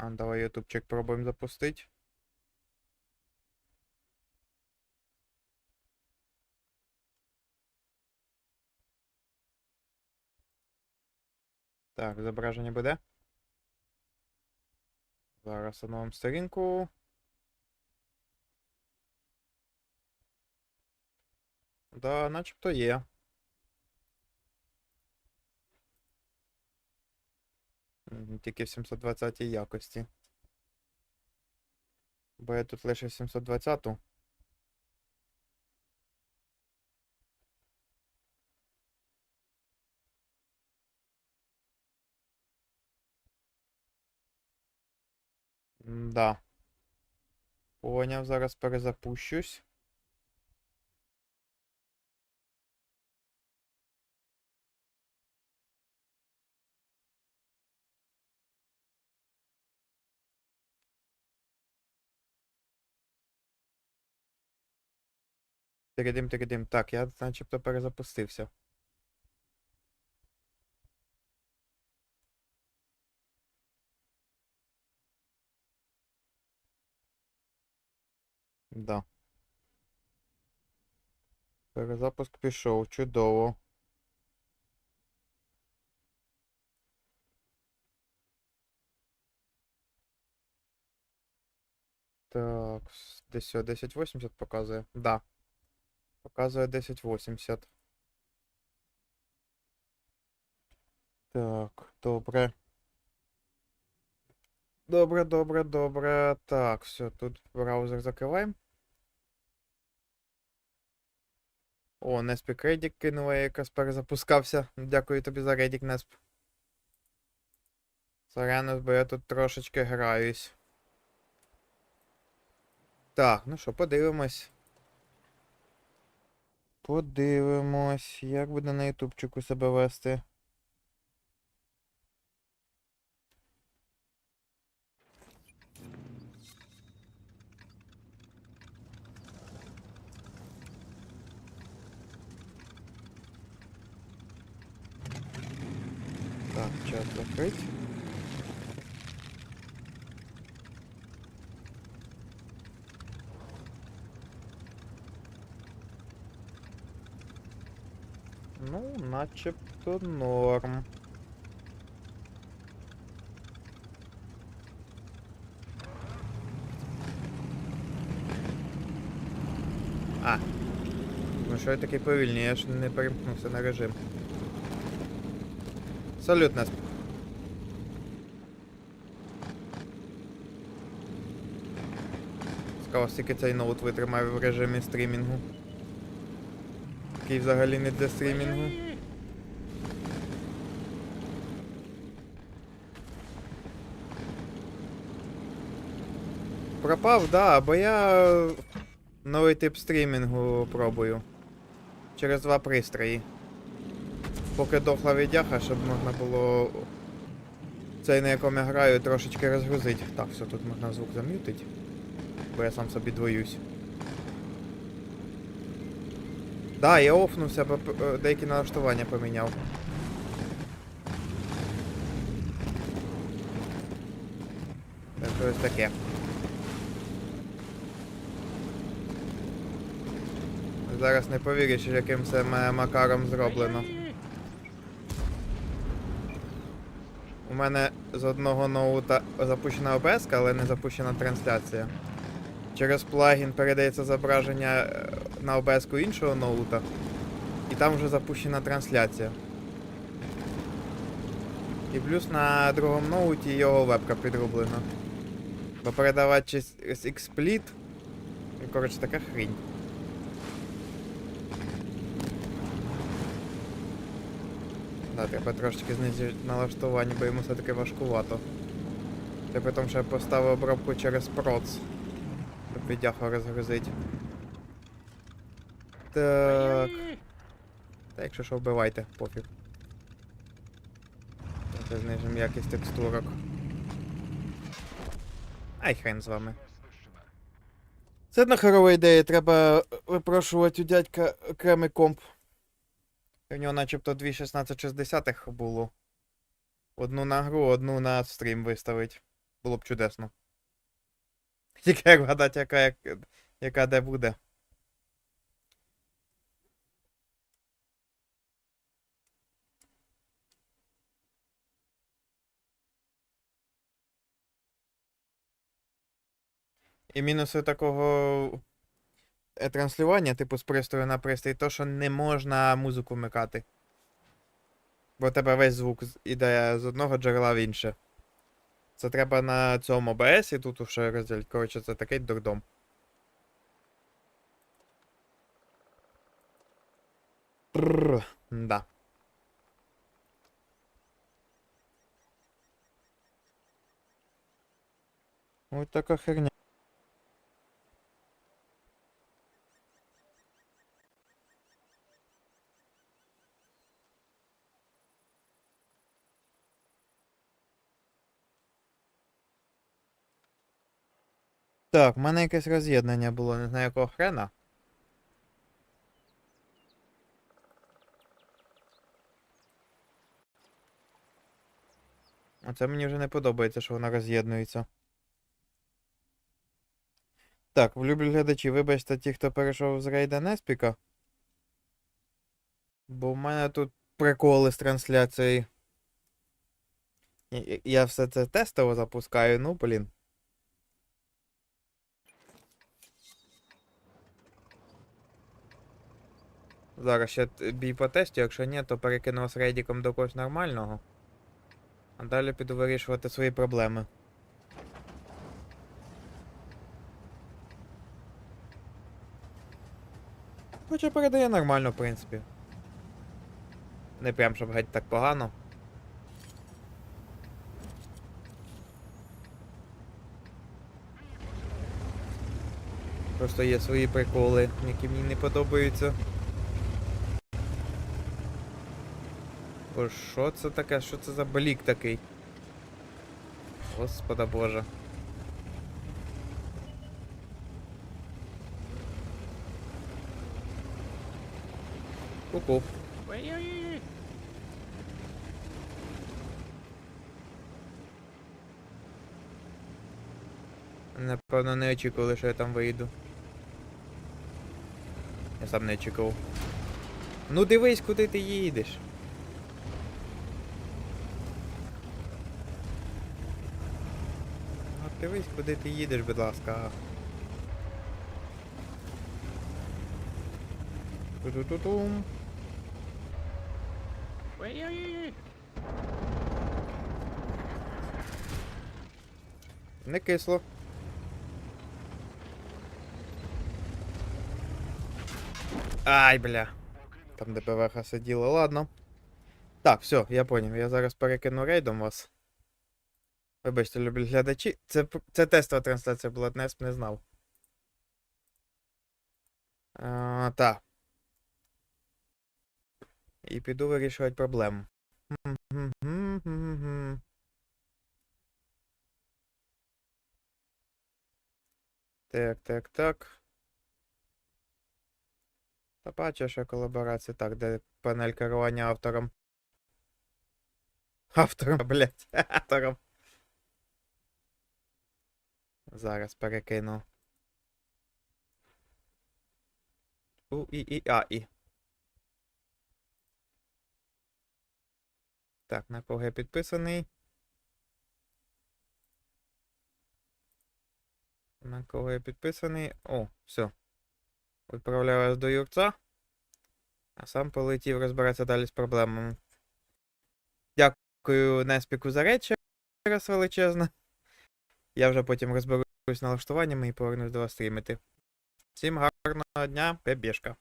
А, давай ютубчик пробуємо запустити. Так, зображення буде. Зараз оновимо сторінку. Да, начебто є. Тільки в 720 якості. Бо я тут лише 720. Да. Поняв, зараз перезапущусь. Тиридим, тиридим. Так, я начебто перезапустився. Да. Перезапуск пішов, чудово. Так, десь сьо, 1080 показує. Да. Показує 1080. Так, добре. Добре, добре, добре. Так, все, тут браузер закриваємо. О, Неспік Редік кинула, я якраз перезапускався. Дякую тобі за Редік, Несп. Сорянус, бо я тут трошечки граюсь. Так, ну що, подивимось. Подивимось, як буде на ютубчику себе вести. Так, чат закрыть. Ну, начебто норм. А. Ну що я такий повільний, я ж не перемкнувся на режим. Салют нас. Цікаво, скільки цей ноут витримає в режимі стрімінгу. Який взагалі не для стрімінгу. Пропав, да, бо я новий тип стрімінгу пробую. Через два пристрої. Поки дохла відяха, щоб можна було цей, на якому я граю, трошечки розгрузити. Так, все, тут можна звук зам'ютити. Бо я сам собі двоюсь. Да, я офнувся, бо е, деякі налаштування поміняв. Так, ось таке. Зараз не повіриш, яким це макаром зроблено. У мене з одного ноута запущена ОБС, але не запущена трансляція. Через плагін передається зображення е, на ОБС іншого ноута, і там вже запущена трансляція. І плюс на другому ноуті його вебка підрублена. Бо передавати через XSplit, і коротше така хрінь. Да, треба трошечки знизити налаштування, бо йому все-таки важкувато. Це при тому, що я поставив обробку через проц. Щоб віддяху розгрузити. Так. Та якщо що, вбивайте, пофіг. Це знижимо якість текстурок. Ай, хрен з вами. Це одна хорова ідея, треба випрошувати у дядька окремий комп. У нього начебто дві 1660 було. Одну на гру, одну на стрім виставить. Було б чудесно. Тільки як вгадати, яка, як, яка де буде. І мінуси такого транслювання, типу з пристрою на пристрій, то, що не можна музику вмикати. Бо тебе весь звук іде з одного джерела в інше. Це треба на цьому OBS і тут уже розділити. Коротше, це такий дурдом. Прррр, да. Ось така херня. Так, в мене якесь роз'єднання було, не знаю якого хрена. Оце мені вже не подобається, що вона роз'єднується. Так, влюблю глядачі, вибачте ті, хто перейшов з рейда Неспіка. Бо в мене тут приколи з трансляцією. Я все це тестово запускаю, ну, блін. Зараз ще бій по тесту, якщо ні, то перекину вас рейдіком до когось нормального. А далі піду вирішувати свої проблеми. Хоча передає нормально, в принципі. Не прям щоб геть так погано. Просто є свої приколи, які мені не подобаються. Бо що це таке? Що це за блік такий? Господа боже. Ку-ку. Напевно, не очікували, що я там вийду. Я сам не очікував. Ну дивись, куди ти їдеш. Дивись, куди ти їдеш, будь ласка. Ту-ту-ту-тум. Ой-ой-ой. Не кисло. Ай, бля. Там де ПВХ сиділа, ладно. Так, все, я поняв. Я зараз перекину рейдом вас. Вибачте, люблю глядачі. Це, це тестова трансляція була, Несп не знав. А, та. І піду вирішувати проблему. Так, так, так. Та бачиш, що колаборація. Так, де панель керування автором. Автором, блядь, автором. Зараз перекину. У і і а і. Так, на кого я підписаний? На кого я підписаний? О, все. Відправляю вас до Юрця. А сам полетів розбиратися далі з проблемами. Дякую Неспіку за речі раз величезне. Я вже потім розберусь налаштуваннями і повернусь до вас стрімити. Всім гарного дня, бебішка.